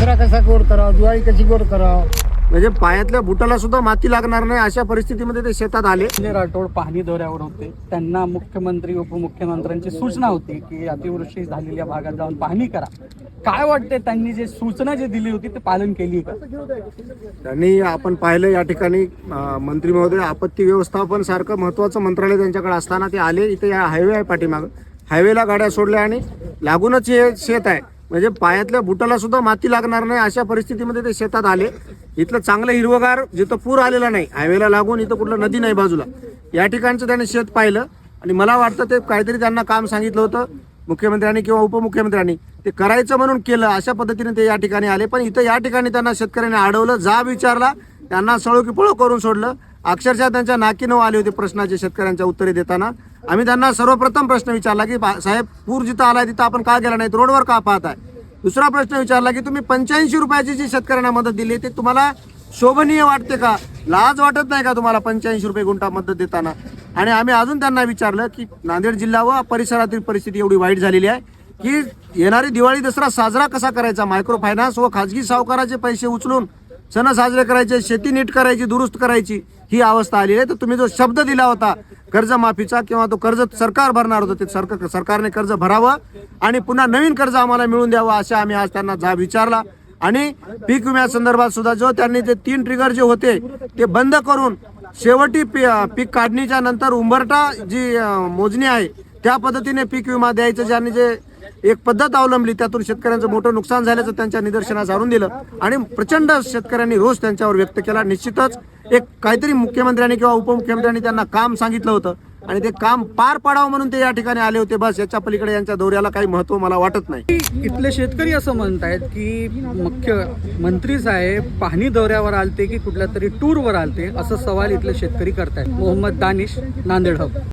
दसरा कसा गोड करावा दिवाळी कशी गोड करावा. म्हणजे पायातल्या बुटाला सुद्धा माती लागणार नाही अशा परिस्थितीमध्ये ते शेतात आले. संजय राठोड पाहणी दौऱ्यावर होते. त्यांना मुख्यमंत्री उपमुख्यमंत्र्यांची सूचना होती की अतिवृष्टी झालेल्या भागात जाऊन पाहणी करा. काय वाटते त्यांनी जे सूचना जे दिली होती ते पालन केली का? त्यांनी आपण पाहिलं या ठिकाणी अं, मंत्री महोदय आपत्ती व्यवस्थापन सारखं महत्वाचं मंत्रालय त्यांच्याकडे असताना ते आले. इथे या हायवे आहे पाठीमागं. हायवेला गाड्या सोडल्या आणि लागूनच हे शेत आहे. म्हणजे पायातल्या बुटाला सुद्धा माती लागणार नाही अशा परिस्थितीमध्ये ते शेतात आले. इथलं चांगलं हिरवगार जिथं पूर आलेला नाही हायवेला लागून इथं कुठलं नदी नाही बाजूला. या ठिकाणचं त्याने शेत पाहिलं आणि मला वाटतं ते काहीतरी त्यांना काम सांगितलं होतं मुख्यमंत्र्यांनी किंवा उपमुख्यमंत्र्यांनी. ते करायचं म्हणून केलं अशा पद्धतीने ते या ठिकाणी आले. पण इथं या ठिकाणी त्यांना शेतकऱ्यांनी अडवलं जा विचारला त्यांना सळो की पळो करून सोडलं. अक्षरशः त्यांच्या नाकीनं आले होते प्रश्नाचे शेतकऱ्यांच्या उत्तरे देताना. आम्ही त्यांना सर्वप्रथम प्रश्न विचारला की बा- साहेब पूर जिथं आलाय तिथं आपण का गेला नाही रोडवर का पाहताय? दुसरा प्रश्न विचारला की तुम्ही पंच्याऐंशी रुपयाची जी शेतकऱ्यांना मदत दिली ते तुम्हाला शोभनीय वाटते का? लाज वाटत नाही का तुम्हाला पंच्याऐंशी रुपये गुंठा मदत देताना? आणि आम्ही अजून त्यांना विचारलं की नांदेड जिल्हा व परिसरातील परिस्थिती एवढी वाईट झालेली आहे की येणारी दिवाळी दसरा साजरा कसा करायचा? मायक्रो फायनान्स व खाजगी सावकाराचे पैसे उचलून सण साजरे करायचे शेती नीट करायची दुरुस्त करायची ही अवस्था आली आहे. तर तुम्ही जो शब्द दिला होता कर्जमाफीचा किंवा तो कर्ज सरकार भरणार होतं ते सरकार सरकारने कर्ज भरावं आणि पुन्हा नवीन कर्ज आम्हाला मिळून द्यावं अशा आम्ही आज त्यांना जा विचारला. आणि पीक विम्यासंदर्भात सुद्धा जो त्यांनी ते तीन ट्रिगर जे होते ते बंद करून शेवटी पी- पीक काढणीच्या नंतर उंबरटा जी मोजणी आहे त्या पद्धतीने पीक विमा द्यायचं ज्यांनी जे एक पद्धत अवलंबली. त्यातून शेतकऱ्यांचं मोठं नुकसान झाल्याचं त्यांच्या निदर्शनास आणून दिलं. आणि प्रचंड शेतकऱ्यांनी रोष त्यांच्यावर व्यक्त केला. निश्चितच एक काहीतरी मुख्यमंत्र्यांनी किंवा उपमुख्यमंत्र्यांनी त्यांना काम सांगितलं होतं. आणि ते काम पार पाडावं म्हणून ते या ठिकाणी आले होते. बस याच्या पलीकडे यांच्या दौऱ्याला काही महत्त्व मला वाटत नाही. इथले शेतकरी असं म्हणतायत की मुख्य मंत्री साहेब पाहणी दौऱ्यावर आलते की कुठल्या तरी टूरवर आलते असं सवाल इथले शेतकरी करतायत. मोहम्मद दानिश नांदेड हब.